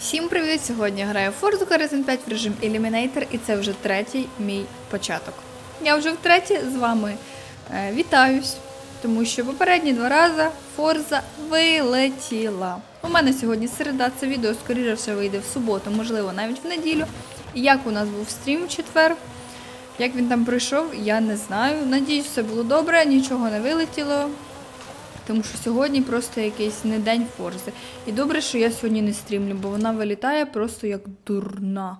Всім привіт! Сьогодні граю Forza Horizon 5 в режим Eliminator і це вже третій мій початок. Я вже втретє з вами е, вітаюсь, тому що попередні два рази Forza вилетіла. У мене сьогодні середа, це відео скоріше все вийде в суботу, можливо, навіть в неділю. Як у нас був стрім в четвер, як він там пройшов, я не знаю. Надіюсь, все було добре, нічого не вилетіло. Тому що сьогодні просто якийсь не день Форзи. І добре, що я сьогодні не стрімлю, бо вона вилітає просто як дурна.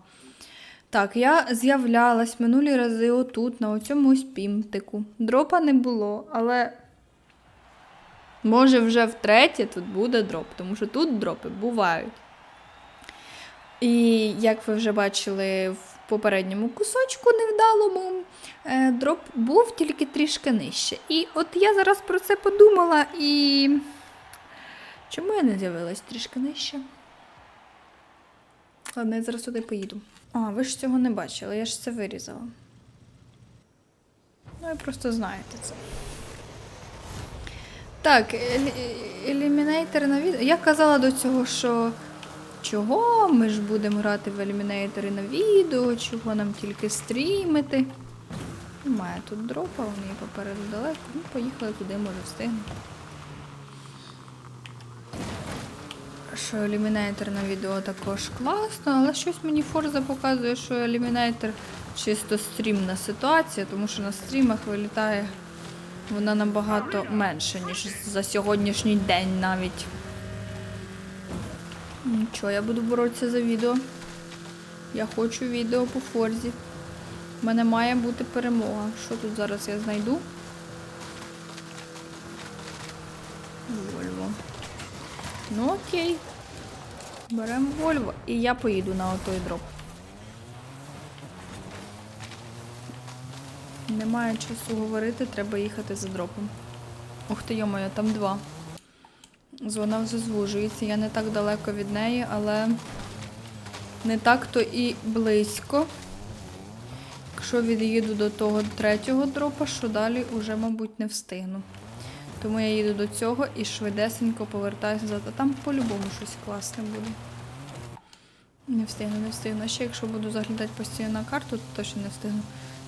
Так, я з'являлась минулі рази отут, на оцьому ось пімтику. Дропа не було, але може вже втретє тут буде дроп, тому що тут дропи бувають. І як ви вже бачили в попередньому кусочку невдалому, е, дроп був тільки трішки нижче. І от я зараз про це подумала і. Чому я не з'явилась трішки нижче? Ладно, я зараз туди поїду. А, ви ж цього не бачили, я ж це вирізала. Ну, ви просто знаєте це. Так, елі- елімінейтер на відео. Я казала до цього, що чого ми ж будемо грати в елімінейтори на відео, чого нам тільки стрімити. Немає тут дропа, вони попереду далеко. Ну, поїхали туди, може встигнути. Що елімінейтор на відео також класно, але щось мені Форза показує, що елімінейтор чисто стрімна ситуація, тому що на стрімах вилітає вона набагато менше, ніж за сьогоднішній день навіть. Нічого, я буду боротися за відео. Я хочу відео по Форзі. У мене має бути перемога. Що тут зараз я знайду? Вольво. Ну окей. Беремо Вольво. І я поїду на отой дроп. Немає часу говорити, треба їхати за дропом. Ух ти, йомоя, там два. Зона вже звужується, я не так далеко від неї, але не так то і близько. Якщо від'їду до того третього дропа, що далі уже, мабуть, не встигну. Тому я їду до цього і швидесенько повертаюся назад. А там по-любому щось класне буде. Не встигну, не встигну. А ще якщо буду заглядати постійно на карту, то точно не встигну.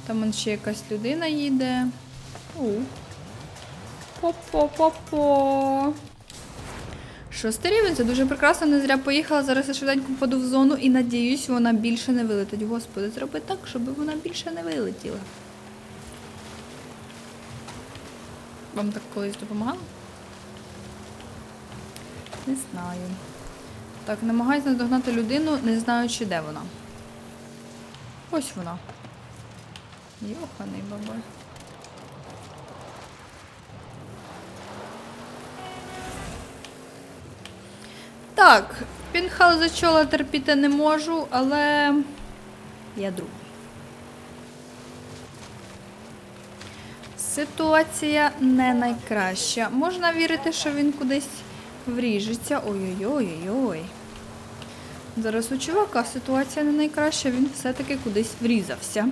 Там ще якась людина їде. У. По-по-по-по. Шостий рівень, це дуже прекрасно, не зря поїхала. Зараз я швиденько попаду в зону і надіюсь, вона більше не вилетить. Господи, зроби так, щоб вона більше не вилетіла. Вам так колись допомагало? Не знаю. Так, намагаюся наздогнати людину, не знаючи, де вона. Ось вона. Йоханий бабай. Так, пінхал за чола терпіти не можу, але я другий. Ситуація не найкраща. Можна вірити, що він кудись вріжеться. Ой-ой-ой-ой-ой. Зараз у чувака ситуація не найкраща, він все-таки кудись врізався.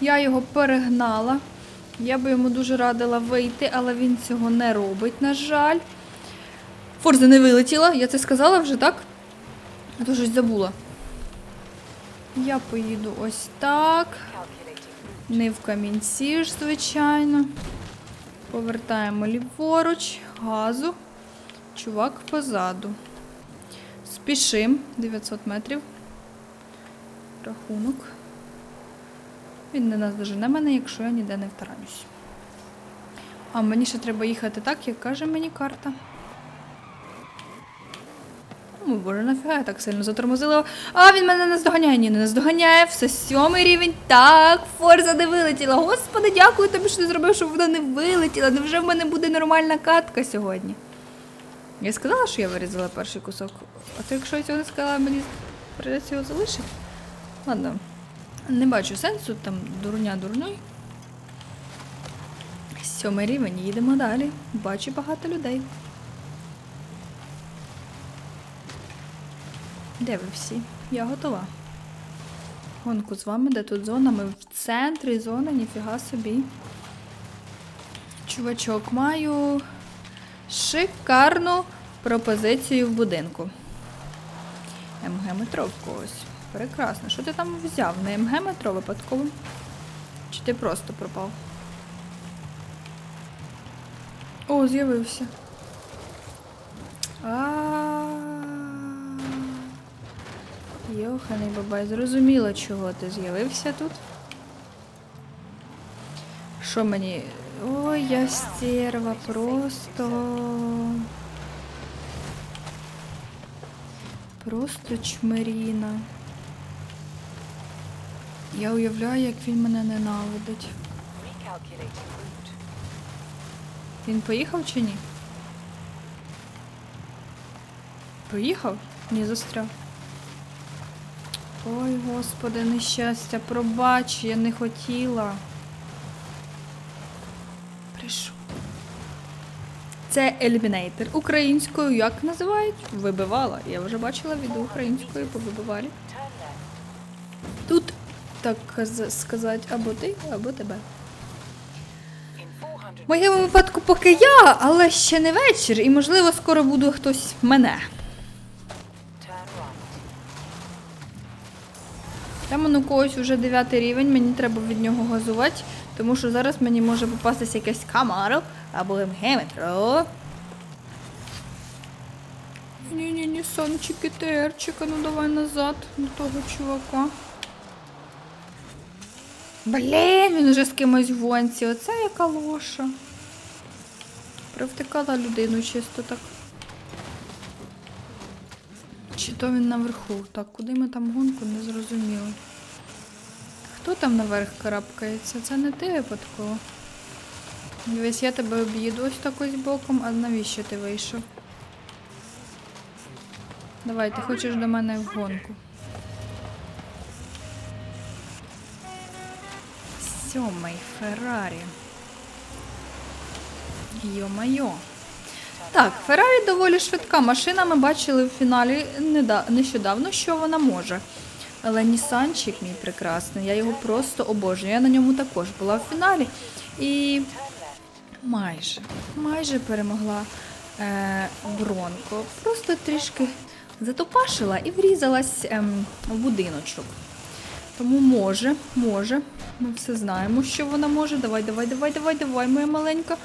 Я його перегнала. Я би йому дуже радила вийти, але він цього не робить, на жаль. Форза не вилетіла, я це сказала вже, так? А то щось забула. Я поїду ось так. Не в камінці ж, звичайно. Повертаємо ліворуч, газу. Чувак позаду. Спішим 900 метрів. Рахунок. Він не наздожене мене, якщо я ніде не втаранюсь. А мені ще треба їхати так, як каже мені карта. О, боже, нафіга я так сильно затормозила. А, він мене не наздоганяє. Ні, не наздоганяє. Все сьомий рівень. Так, Форза не вилетіла. Господи, дякую тобі, що ти зробив, щоб вона не вилетіла. Невже в мене буде нормальна катка сьогодні? Я сказала, що я вирізала перший кусок. А то якщо я цього не сказала, мені прийдеться його залишити. Ладно. Не бачу сенсу, там дурня дурньой. Сьомий рівень, їдемо далі. Бачу багато людей. Де ви всі? Я готова. Гонку з вами, де тут зона? Ми в центрі зони, ніфіга собі. Чувачок, маю шикарну пропозицію в будинку. МГ метро в когось. Прекрасно. Що ти там взяв? Не МГ метро випадково? Чи ти просто пропав? О, з'явився. А. Йоханий бабай, зрозуміло, чого ти з'явився тут. Що мені. Ой, я стерва, просто. Просто чмиріна. Я уявляю, як він мене ненавидить. Він поїхав чи ні? Поїхав? Ні, застряв. Ой, господи, нещастя, пробач, я не хотіла. Прийшов. Це елімінейтор. Українською як називають? Вибивала. Я вже бачила відео українською по вибивалі. Тут, так сказати, або ти, або тебе. В моєму випадку поки я, але ще не вечір, і можливо скоро буде хтось мене. У когось вже 9 рівень, мені треба від нього газувати, тому що зараз мені може попастися якесь камаро або МГ-метро. Ні-ні-ні, сончики, терчика, ну давай назад до того чувака. Блін, він уже з кимось в гонці, оце яка лоша. Привтикала людину чисто так. Чи то він наверху? Так, куди ми там гонку, не зрозуміло. Хто там наверх карабкається? Це не ти випадково. Дивись, я тебе об'їду ось так ось боком, а навіщо ти вийшов? Давай, ти хочеш до мене в гонку. Сьомий Феррарі. Йо-майо. Так, Феррарі доволі швидка машина. Ми бачили в фіналі нещодавно, що вона може. Але Нісанчик мій прекрасний, я його просто обожнюю. Я на ньому також була в фіналі. І майже, майже перемогла е, Бронко. Просто трішки затопашила і врізалась ем, в будиночок. Тому може, може. Ми все знаємо, що вона може. Давай, давай, давай, давай, давай, моя маленька.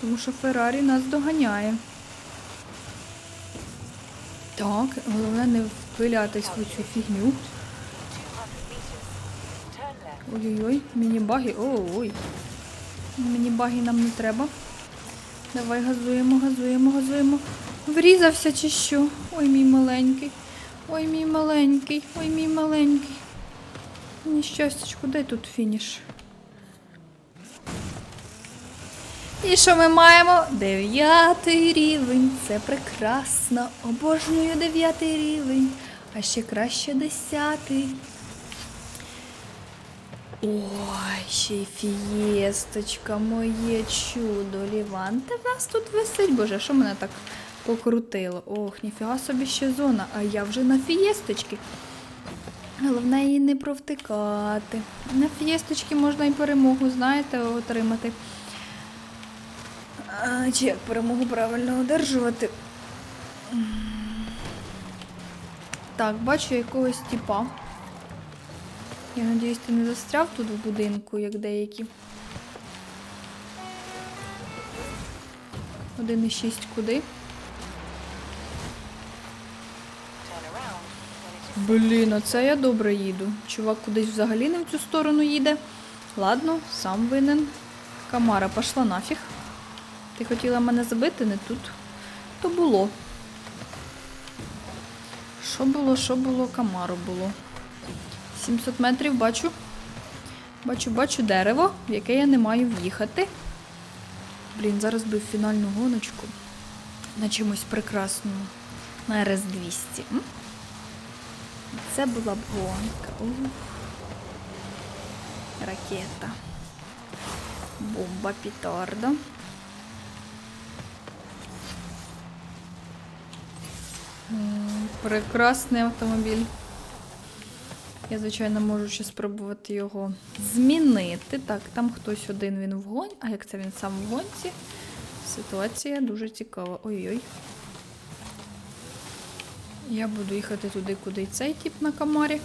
Тому що Феррарі нас доганяє. Так, головне не впилятись в цю фігню. Ой-ой-ой, міні-баги. Ой. Міні-баги нам не треба. Давай газуємо, газуємо, газуємо. Врізався чи що? Ой, мій маленький. Ой, мій маленький, ой, мій маленький. Нещастячку, де тут фініш? І що ми маємо? Дев'ятий рівень. Це прекрасно. Обожнюю дев'ятий рівень. А ще краще десятий. Ой, ще й фієсточка, моє чудо, Ліванте в нас тут висить. Боже, що мене так покрутило? Ох, ніфіга собі ще зона, а я вже на фієсточці. Головне її не провтикати. На фієсточці можна і перемогу, знаєте, отримати. А, чи як перемогу правильно одержувати? Так, бачу якогось типа. Я надіюсь, ти не застряв тут в будинку, як деякі. 1,6 куди? Блін, оце я добре їду. Чувак кудись взагалі не в цю сторону їде. Ладно, сам винен. Камара пошла нафіг. Ти хотіла мене забити, не тут. То було. Що було, що було, камару було. 700 метрів бачу. Бачу, бачу дерево, в яке я не маю в'їхати. Блін, зараз би фінальну гоночку. На чимось прекрасному. На РС-200. Це була б гонка. Ух. Ракета. Бомба петарда. М, Прекрасний автомобіль. Я, звичайно, можу ще спробувати його змінити. Так, там хтось один він в гонь, а як це він сам в гонці? Ситуація дуже цікава. Ой-ой. Я буду їхати туди, куди й цей тип на камарі.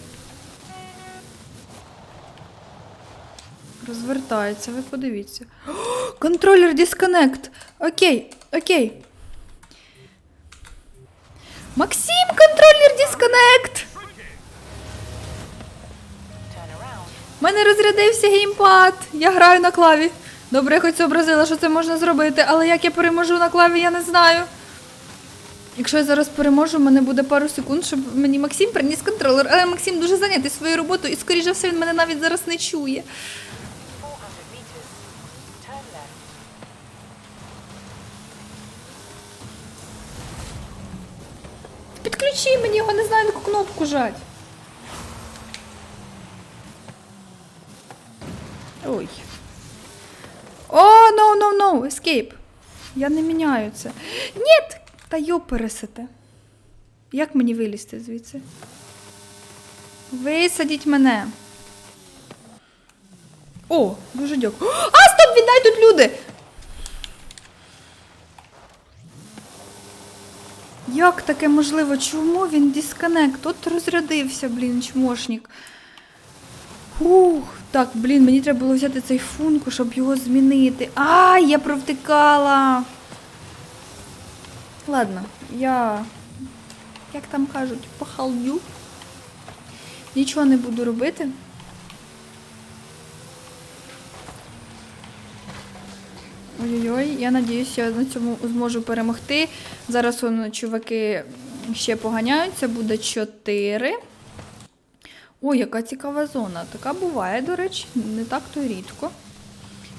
Розвертається, ви подивіться. Контролер дисконект. Окей, окей. Максим, контролер дисконект! У мене розрядився геймпад. Я граю на клаві. Добре, хоч зобразила, що це можна зробити, але як я переможу на клаві, я не знаю. Якщо я зараз переможу, в мене буде пару секунд, щоб мені Максим приніс контролер. Але Максим дуже зайнятий своєю роботою і, скоріше все, він мене навіть зараз не чує. 400 meters. Turn left. Підключи мені його, не знаю, на яку кнопку жать. Ой. О, no, no, no, escape. Я не міняю це. Ні! Та йо пересете. Як мені вилізти звідси? Висадіть мене. О, дуже дякую. А, стоп, віддай тут люди! Як таке можливо? Чому він дисконект? От розрядився, блін, чмошник. Ух, так, блін, мені треба було взяти цей функу, щоб його змінити. А, я провтикала. Ладно, я, як там кажуть, похалдю. Нічого не буду робити. Ой-ой-ой, я надіюсь, я на цьому зможу перемогти. Зараз воно, чуваки ще поганяються, буде 4. Ой, яка цікава зона. Така буває, до речі, не так то рідко.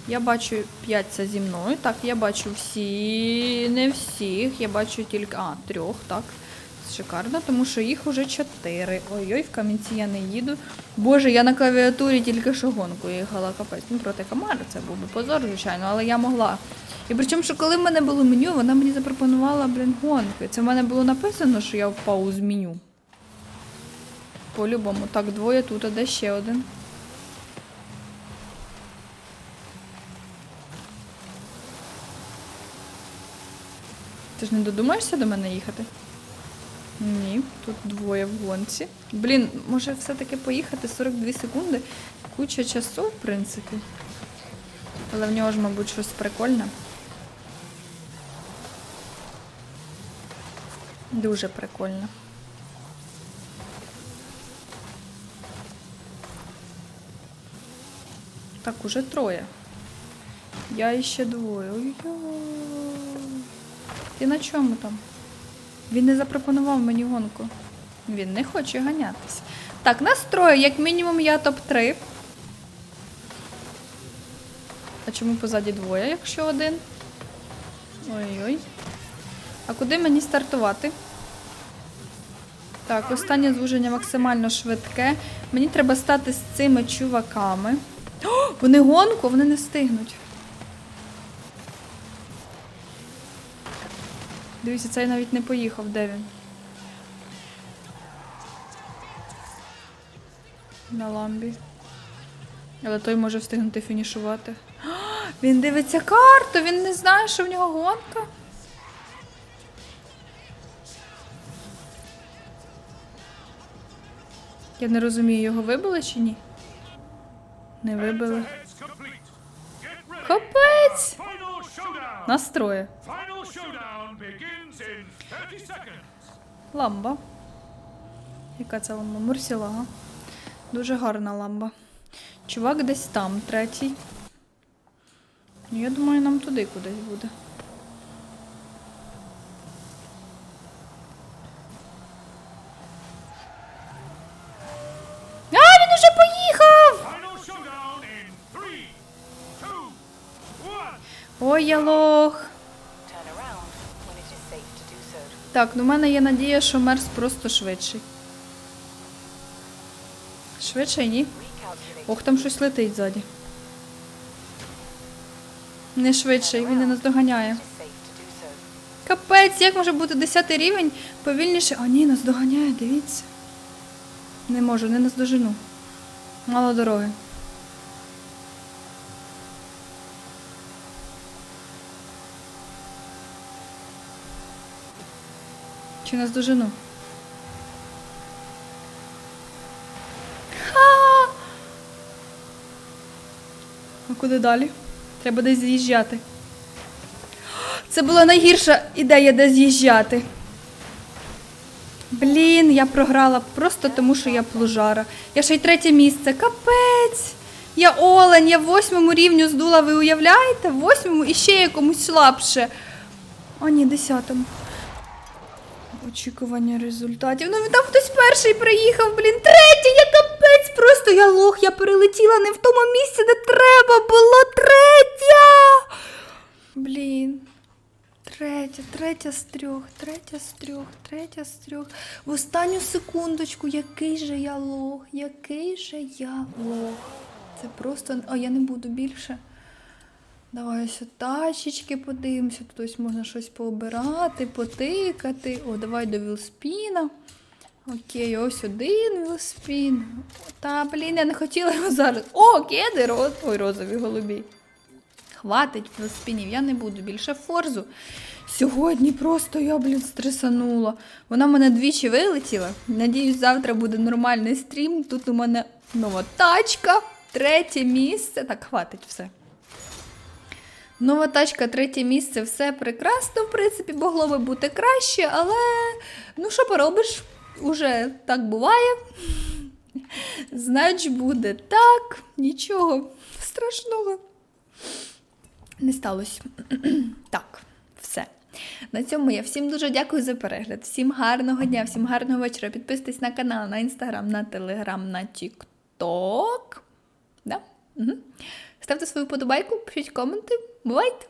Я бачу 5 це зі мною. Так, я бачу всі, не всіх. Я бачу тільки. А, трьох, так. Шикарно, тому що їх уже 4. Ой-ой, в камінці я не їду. Боже, я на клавіатурі тільки що гонку їхала капець. Ну, проти комари це був би позор, звичайно, але я могла. І причому, що коли в мене було меню, вона мені запропонувала, блін, гонки. Це в мене було написано, що я впав з меню. По-любому. Так, двоє тут, а де ще один? Ти ж не додумаєшся до мене їхати? Ні, тут двоє в гонці. Блін, може все-таки поїхати 42 секунди. Куча часу, в принципі. Але в нього ж, мабуть, щось прикольне. Дуже прикольно. Так, уже троє. Я іще двоє. Ой-ой. Ти на чому там? Він не запропонував мені гонку. Він не хоче ганятись. Так, нас троє, як мінімум я топ-3. А чому позаді двоє, якщо один? Ой-ой. А куди мені стартувати? Так, останнє звуження максимально швидке. Мені треба стати з цими чуваками. О, вони гонку, вони не встигнуть. Дивіться, цей навіть не поїхав, де він? На ламбі. Але той може встигнути фінішувати. А, Він дивиться карту, він не знає, що в нього гонка. Я не розумію, його вибили чи ні? Не вибили. Капець! Настроє. Final showdown begins in 30 seconds. Ламба. Яка це ламба? Мурсілага. Дуже гарна ламба. Чувак десь там, третій. Ну, я думаю, нам туди кудись буде. А, він уже поїхав! Ой, я лох. Так, ну в мене є надія, що Мерс просто швидший. Швидший, ні? Ох, там щось летить ззаді. Не швидший, він не наздоганяє. Do so. Капець, як може бути 10 рівень повільніше. А ні, наздоганяє, дивіться. Не можу, не наздожену. Мало дороги. чи нас дожену? А куди далі? Треба десь з'їжджати. Це була найгірша ідея, де з'їжджати. Блін, я програла просто тому, що я плужара. Я ще й третє місце. Капець! Я олень, я в восьмому рівню здула, ви уявляєте? В восьмому і ще якомусь слабше. А, ні, десятому. Очікування результатів. Ну там хтось перший приїхав, блін, третій, я капець, просто я лох, я перелетіла не в тому місці, де треба було третя. Блін. Третя, третя з трьох, третя з трьох, третя з трьох. В останню секундочку, який же я лох, який же я лох. Це просто. А я не буду більше. Давай ось тачечки подивимося. Тут ось можна щось пообирати, потикати. О, давай до вілспіна. Окей, ось один вілспін. Та, блін, я не хотіла його зараз. О, кеди, роз... ой, розові голубі. Хватить велоспінів, я не буду більше форзу. Сьогодні просто я, блін, стресанула. Вона мене двічі вилетіла. Надіюсь, завтра буде нормальний стрім. Тут у мене нова тачка, третє місце. Так, хватить все. Нова тачка, третє місце, все прекрасно, в принципі, могло би бути краще, але ну що поробиш? Уже так буває. Значить, буде так, нічого страшного не сталося. так, все. На цьому я всім дуже дякую за перегляд. Всім гарного дня, всім гарного вечора. Підписуйтесь на канал, на інстаграм, на телеграм, на тікток. Да? Угу. Ставте свою подобайку, пишіть коменти. Muito!